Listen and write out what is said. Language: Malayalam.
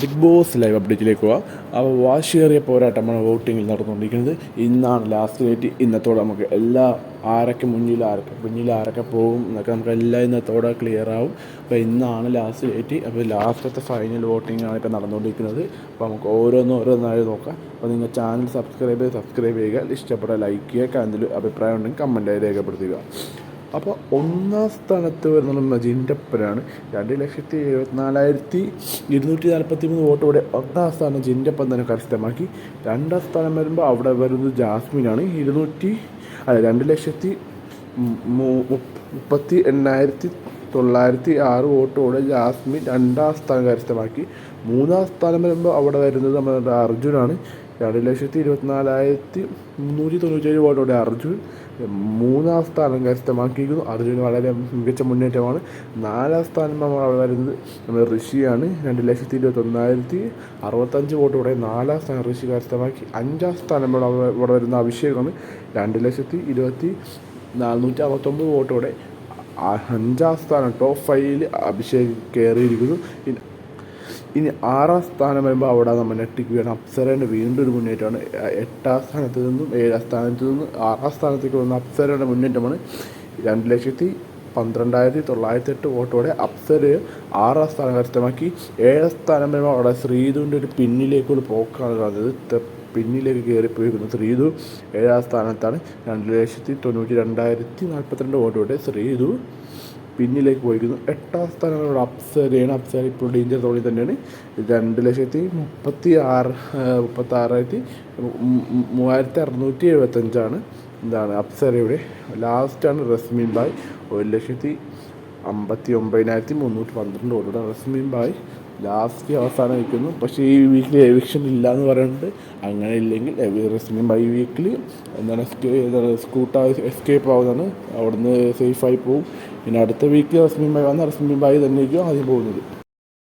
ബിഗ് ബോസ് ലൈവ് അപ്ഡേറ്റിലേക്ക് പോവാം. അപ്പോൾ വാശിയേറിയ പോരാട്ടമാണ് വോട്ടിങ്ങിൽ നടന്നുകൊണ്ടിരിക്കുന്നത്. ഇന്നാണ് ലാസ്റ്റ് ഡേറ്റ് ഇന്നത്തോടെ നമുക്ക് എല്ലാ ആരൊക്കെ മുന്നിൽ ആരൊക്കെ മുന്നിൽ ആരൊക്കെ പോകും എന്നൊക്കെ നമുക്ക് എല്ലാം ഇന്നത്തോടെ ക്ലിയർ ആവും. അപ്പോൾ ഇന്നാണ് ലാസ്റ്റ് ഡേറ്റ് അപ്പോൾ ലാസ്റ്റത്തെ ഫൈനൽ വോട്ടിംഗ് ആണ് ഇപ്പോൾ നടന്നുകൊണ്ടിരിക്കുന്നത്. അപ്പോൾ നമുക്ക് ഓരോന്നും ഓരോന്നായി നോക്കാം. അപ്പോൾ നിങ്ങൾ ചാനൽ സബ്സ്ക്രൈബ് ചെയ്ത് സബ്സ്ക്രൈബ് ചെയ്യുക. ഇഷ്ടപ്പെട്ട ലൈക്ക് ചെയ്യുക. അതിൽ അഭിപ്രായം ഉണ്ടെങ്കിൽ കമന്റായി രേഖപ്പെടുത്തുക. അപ്പോൾ ഒന്നാം സ്ഥാനത്ത് വരുന്നത് മജിന്റപ്പനാണ് രണ്ട് ലക്ഷത്തി എഴുപത്തിനാലായിരത്തി ഇരുന്നൂറ്റി നാൽപ്പത്തി മൂന്ന് വോട്ടോടെ ഒന്നാം സ്ഥാനം ജിന്റപ്പൻ തന്നെ കരസ്ഥമാക്കി. രണ്ടാം സ്ഥാനം വരുമ്പോൾ അവിടെ വരുന്നത് ജാസ്മിനാണ്. ഇരുന്നൂറ്റി അല്ല രണ്ട് ലക്ഷത്തി മുപ്പത്തി എണ്ണായിരത്തി തൊള്ളായിരത്തി ആറ് വോട്ടോടെ ജാസ്മിൻ രണ്ടാം സ്ഥാനം കരസ്ഥമാക്കി. മൂന്നാം സ്ഥാനം വരുമ്പോൾ അവിടെ വരുന്നത് നമ്മുടെ അർജുനാണ്. രണ്ട് ലക്ഷത്തി ഇരുപത്തിനാലായിരത്തി മുന്നൂറ്റി തൊണ്ണൂറ്റേഴ് വോട്ടോടെ അർജുൻ മൂന്നാം സ്ഥാനം കരസ്ഥമാക്കിയിരിക്കുന്നു. അർജുൻ വളരെ മികച്ച മുന്നേറ്റമാണ്. നാലാം സ്ഥാനം നമ്മൾ അവിടെ വരുന്നത് നമ്മൾ ഋഷിയാണ്. രണ്ട് ലക്ഷത്തി ഇരുപത്തൊന്നായിരത്തി അറുപത്തഞ്ച് വോട്ടോടെ നാലാം സ്ഥാനം ഋഷി കരസ്ഥമാക്കി. അഞ്ചാം സ്ഥാനം ഇവിടെ ഇവിടെ വരുന്ന അഭിഷേകമാണ്. രണ്ട് ലക്ഷത്തി ഇരുപത്തി നാനൂറ്റി അറുപത്തൊമ്പത് വോട്ടോടെ അഞ്ചാം സ്ഥാനം ടോപ്പ് ഫൈവിൽ അഭിഷേക് കയറിയിരിക്കുന്നു. ഇനി ആറാം സ്ഥാനം വരുമ്പോൾ അവിടെ നമ്മൾ ഞെട്ടിക്കുകയാണ് അപ്സരേന്റെ വീണ്ടും ഒരു മുന്നേറ്റമാണ്. എട്ടാം സ്ഥാനത്ത് നിന്നും ഏഴാം സ്ഥാനത്ത് നിന്നും ആറാം സ്ഥാനത്തേക്ക് വന്ന അപ്സരയുടെ മുന്നേറ്റമാണ്. രണ്ട് ലക്ഷത്തി പന്ത്രണ്ടായിരത്തി തൊള്ളായിരത്തി എട്ട് വോട്ടോടെ അപ്സര ആറാം സ്ഥാനം കരസ്ഥമാക്കി. ഏഴാം സ്ഥാനം വരുമ്പോൾ അവിടെ ശ്രീധുവിന്റെ ഒരു പിന്നിലേക്കുള്ള പോക്കാണ് കാണുന്നത്. പിന്നിലേക്ക് കയറിപ്പോയിരിക്കുന്നു ശ്രീതു ഏഴാം സ്ഥാനത്താണ്. രണ്ട് ലക്ഷത്തി തൊണ്ണൂറ്റി രണ്ടായിരത്തി നാൽപ്പത്തിരണ്ട് വോട്ടോടെ ശ്രീതു പിന്നിലേക്ക് പോയിരിക്കുന്നു. എട്ടാം സ്ഥാനം ഇവിടെ അപ്സരയാണ്. അപ്സര ഇപ്പോൾ ഡേഞ്ചർ തോണി തന്നെയാണ്. രണ്ട് ലക്ഷത്തി മുപ്പത്തി ആറ് മുപ്പത്തി ആറായിരത്തി മൂവായിരത്തി അറുന്നൂറ്റി എഴുപത്തഞ്ചാണ് എന്താണ് അപ്സരയുടെ ലാസ്റ്റാണ് റസ്മിൻ ബായ് ഒരു ലക്ഷത്തി അമ്പത്തി ഒമ്പതിനായിരത്തി മുന്നൂറ്റി പന്ത്രണ്ട് വോട്ടോടെ റസ്മിൻ ബായ് ലാസ്റ്റ് അവസാനം നിൽക്കുന്നു പക്ഷേ ഈ വീക്കിൽ എവിക്ഷൻ ഇല്ല എന്ന് പറയുന്നുണ്ട്. അങ്ങനെ ഇല്ലെങ്കിൽ റസ്മിൻ ബൈ വീക്കിൽ എന്താണ് എന്താണ് സ്കൂട്ട എസ്കേപ്പ് ആവുന്നതാണ്. അവിടുന്ന് സേഫായി പോകും പിന്നെ അടുത്ത വീക്കിൽ റസ്മിൻ ബൈ വന്നാൽ റസ്മിൻ ബൈ തന്നെയായിരിക്കും ആദ്യം പോകുന്നത്.